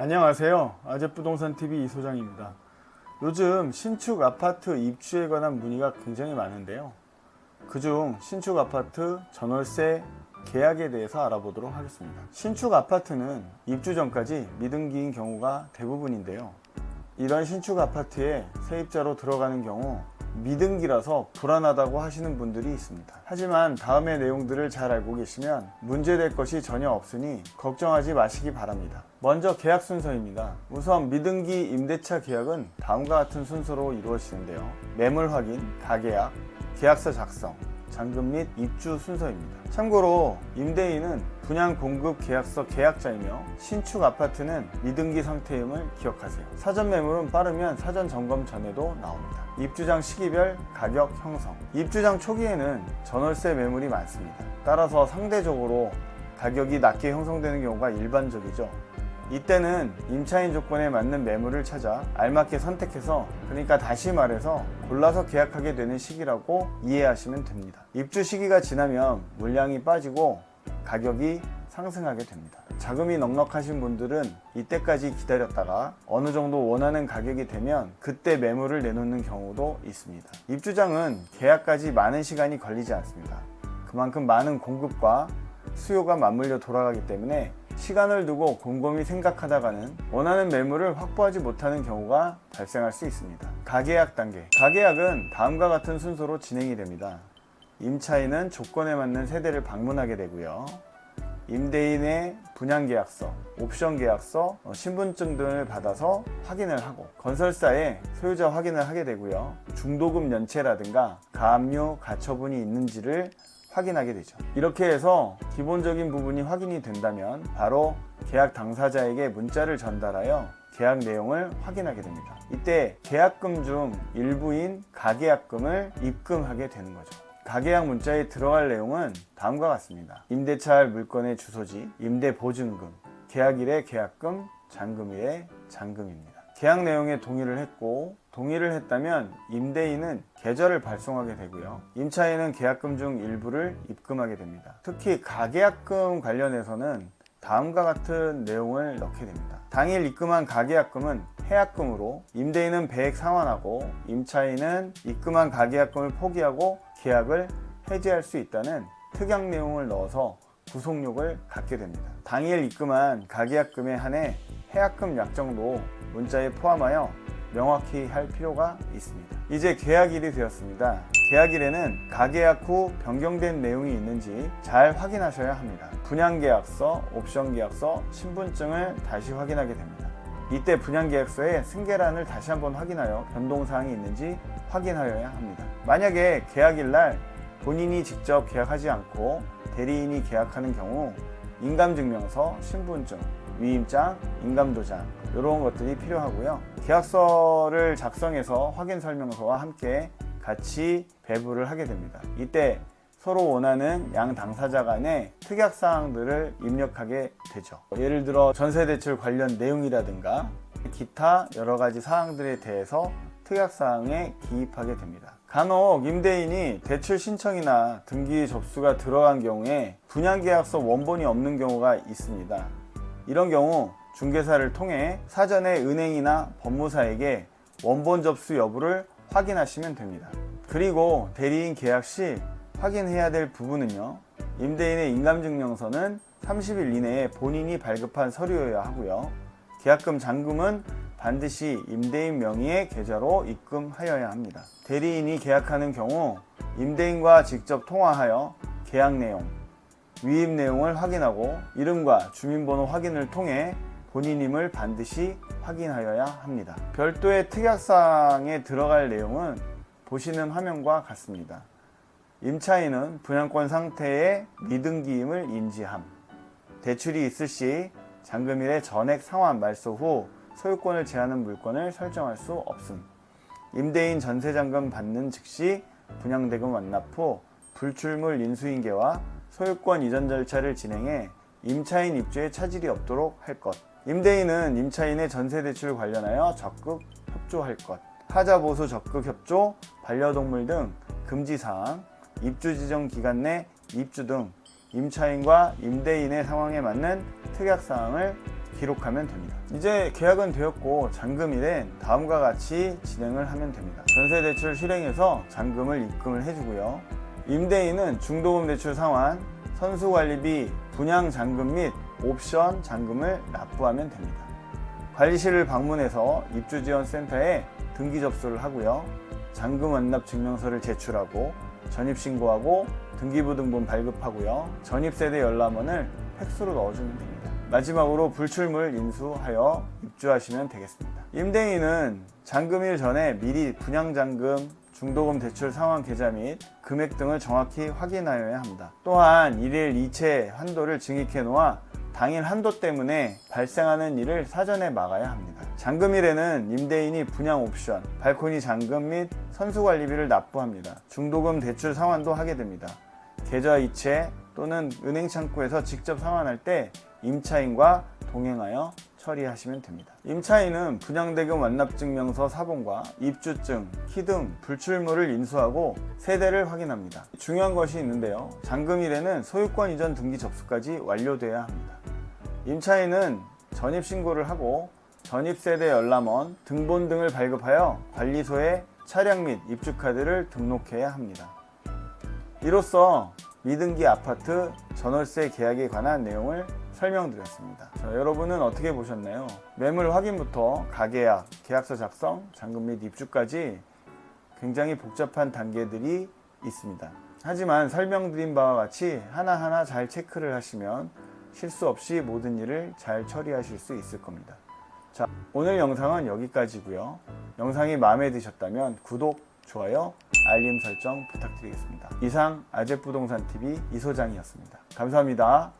안녕하세요. 아재부동산TV 이소장입니다. 요즘 신축 아파트 입주에 관한 문의가 굉장히 많은데요. 그중 신축 아파트 전월세 계약에 대해서 알아보도록 하겠습니다. 신축 아파트는 입주 전까지 미등기인 경우가 대부분인데요. 이런 신축 아파트에 세입자로 들어가는 경우 미등기라서 불안하다고 하시는 분들이 있습니다. 하지만 다음의 내용들을 잘 알고 계시면 문제될 것이 전혀 없으니 걱정하지 마시기 바랍니다. 먼저 계약 순서입니다. 우선 미등기 임대차 계약은 다음과 같은 순서로 이루어지는데요. 매물 확인, 가계약, 계약서 작성, 잔금 및 입주 순서입니다. 참고로 임대인은 분양 공급 계약서 계약자이며 신축 아파트는 미등기 상태임을 기억하세요. 사전 매물은 빠르면 사전 점검 전에도 나옵니다. 입주장 시기별 가격 형성. 입주장 초기에는 전월세 매물이 많습니다. 따라서 상대적으로 가격이 낮게 형성되는 경우가 일반적이죠. 이때는 임차인 조건에 맞는 매물을 찾아 알맞게 선택해서 그러니까 다시 말해서 골라서 계약하게 되는 시기라고 이해하시면 됩니다. 입주 시기가 지나면 물량이 빠지고 가격이 상승하게 됩니다. 자금이 넉넉하신 분들은 이때까지 기다렸다가 어느 정도 원하는 가격이 되면 그때 매물을 내놓는 경우도 있습니다. 입주장은 계약까지 많은 시간이 걸리지 않습니다. 그만큼 많은 공급과 수요가 맞물려 돌아가기 때문에 시간을 두고 곰곰이 생각하다가는 원하는 매물을 확보하지 못하는 경우가 발생할 수 있습니다. 가계약 단계. 가계약은 다음과 같은 순서로 진행이 됩니다. 임차인은 조건에 맞는 세대를 방문하게 되고요. 임대인의 분양계약서, 옵션계약서, 어, 신분증 등을 받아서 확인을 하고 건설사에 소유자 확인을 하게 되고요. 중도금 연체라든가 가압류, 가처분이 있는지를 확인하게 되죠. 이렇게 해서 기본적인 부분이 확인이 된다면 바로 계약 당사자에게 문자를 전달하여 계약 내용을 확인하게 됩니다. 이때 계약금 중 일부인 가계약금을 입금하게 되는 거죠. 가계약 문자에 들어갈 내용은 다음과 같습니다. 임대차할 물건의 주소지, 임대 보증금, 계약일의 계약금, 잔금일의 잔금입니다. 계약 내용에 동의를 했고 동의를 했다면 임대인은 계좌를 발송하게 되고요. 임차인은 계약금 중 일부를 입금하게 됩니다. 특히 가계약금 관련해서는 다음과 같은 내용을 넣게 됩니다. 당일 입금한 가계약금은 해약금으로 임대인은 배액 상환하고 임차인은 입금한 가계약금을 포기하고 계약을 해지할 수 있다는 특약 내용을 넣어서 구속력을 갖게 됩니다. 당일 입금한 가계약금에 한해 해약금 약정도 문자에 포함하여 명확히 할 필요가 있습니다. 이제 계약일이 되었습니다. 계약일에는 가계약 후 변경된 내용이 있는지 잘 확인하셔야 합니다. 분양계약서, 옵션계약서, 신분증을 다시 확인하게 됩니다. 이때 분양계약서에 승계란을 다시 한번 확인하여 변동사항이 있는지 확인하여야 합니다. 만약에 계약일 날 본인이 직접 계약하지 않고 대리인이 계약하는 경우 인감증명서, 신분증, 위임장, 인감도장 이런 것들이 필요하고요. 계약서를 작성해서 확인 설명서와 함께 같이 배부를 하게 됩니다. 이때 서로 원하는 양 당사자 간의 특약 사항들을 입력하게 되죠. 예를 들어 전세 대출 관련 내용이라든가 기타 여러 가지 사항들에 대해서 특약 사항에 기입하게 됩니다. 간혹 임대인이 대출 신청이나 등기 접수가 들어간 경우에 분양계약서 원본이 없는 경우가 있습니다. 이런 경우 중개사를 통해 사전에 은행이나 법무사에게 원본 접수 여부를 확인하시면 됩니다. 그리고 대리인 계약 시 확인해야 될 부분은요. 임대인의 인감증명서는 30일 이내에 본인이 발급한 서류여야 하고요. 계약금 잔금은 반드시 임대인 명의의 계좌로 입금하여야 합니다. 대리인이 계약하는 경우 임대인과 직접 통화하여 계약 내용, 위임 내용을 확인하고 이름과 주민번호 확인을 통해 본인임을 반드시 확인하여야 합니다. 별도의 특약사항에 들어갈 내용은 보시는 화면과 같습니다. 임차인은 분양권 상태의 미등기임을 인지함. 대출이 있을 시 잔금일의 전액 상환 말소 후 소유권을 제하는 물건을 설정할 수 없음. 임대인 전세잔금 받는 즉시 분양대금 완납 후 불출물 인수인계와 소유권 이전 절차를 진행해 임차인 입주에 차질이 없도록 할 것. 임대인은 임차인의 전세 대출 관련하여 적극 협조할 것. 하자 보수 적극 협조, 반려동물 등 금지 사항, 입주 지정 기간 내 입주 등 임차인과 임대인의 상황에 맞는 특약 사항을 기록하면 됩니다. 이제 계약은 되었고 잔금일엔 다음과 같이 진행을 하면 됩니다. 전세 대출 실행해서 잔금을 입금을 해주고요. 임대인은 중도금 대출 상환, 선수 관리비, 분양 잔금 및 옵션 잔금을 납부하면 됩니다. 관리실을 방문해서 입주지원센터에 등기 접수를 하고요. 잔금 완납 증명서를 제출하고 전입 신고하고 등기부등본 발급하고요. 전입세대 열람원을 팩스로 넣어주면 됩니다. 마지막으로 불출물 인수하여 입주하시면 되겠습니다. 임대인은 잔금일 전에 미리 분양잔금, 중도금 대출 상환 계좌 및 금액 등을 정확히 확인하여야 합니다. 또한 일일 이체 한도를 증액해 놓아 당일 한도 때문에 발생하는 일을 사전에 막아야 합니다. 잔금일에는 임대인이 분양 옵션, 발코니 잔금 및 선수 관리비를 납부합니다. 중도금 대출 상환도 하게 됩니다. 계좌 이체 또는 은행 창구에서 직접 상환할 때 임차인과 동행하여 처리하시면 됩니다. 임차인은 분양대금 완납증명서 사본과 입주증, 키 등 불출물을 인수하고 세대를 확인합니다. 중요한 것이 있는데요. 잔금일에는 소유권 이전 등기 접수까지 완료돼야 합니다. 임차인은 전입 신고를 하고 전입세대 열람원, 등본 등을 발급하여 관리소에 차량 및 입주카드를 등록해야 합니다. 이로써 미등기 아파트 전월세 계약에 관한 내용을 설명드렸습니다. 자, 여러분은 어떻게 보셨나요? 매물 확인부터 가계약, 계약서 작성, 잔금 및 입주까지 굉장히 복잡한 단계들이 있습니다. 하지만 설명드린 바와 같이 하나하나 잘 체크를 하시면 실수 없이 모든 일을 잘 처리하실 수 있을 겁니다. 자, 오늘 영상은 여기까지고요. 영상이 마음에 드셨다면 구독, 좋아요, 알림 설정 부탁드리겠습니다. 이상 아재부동산TV 이소장이었습니다. 감사합니다.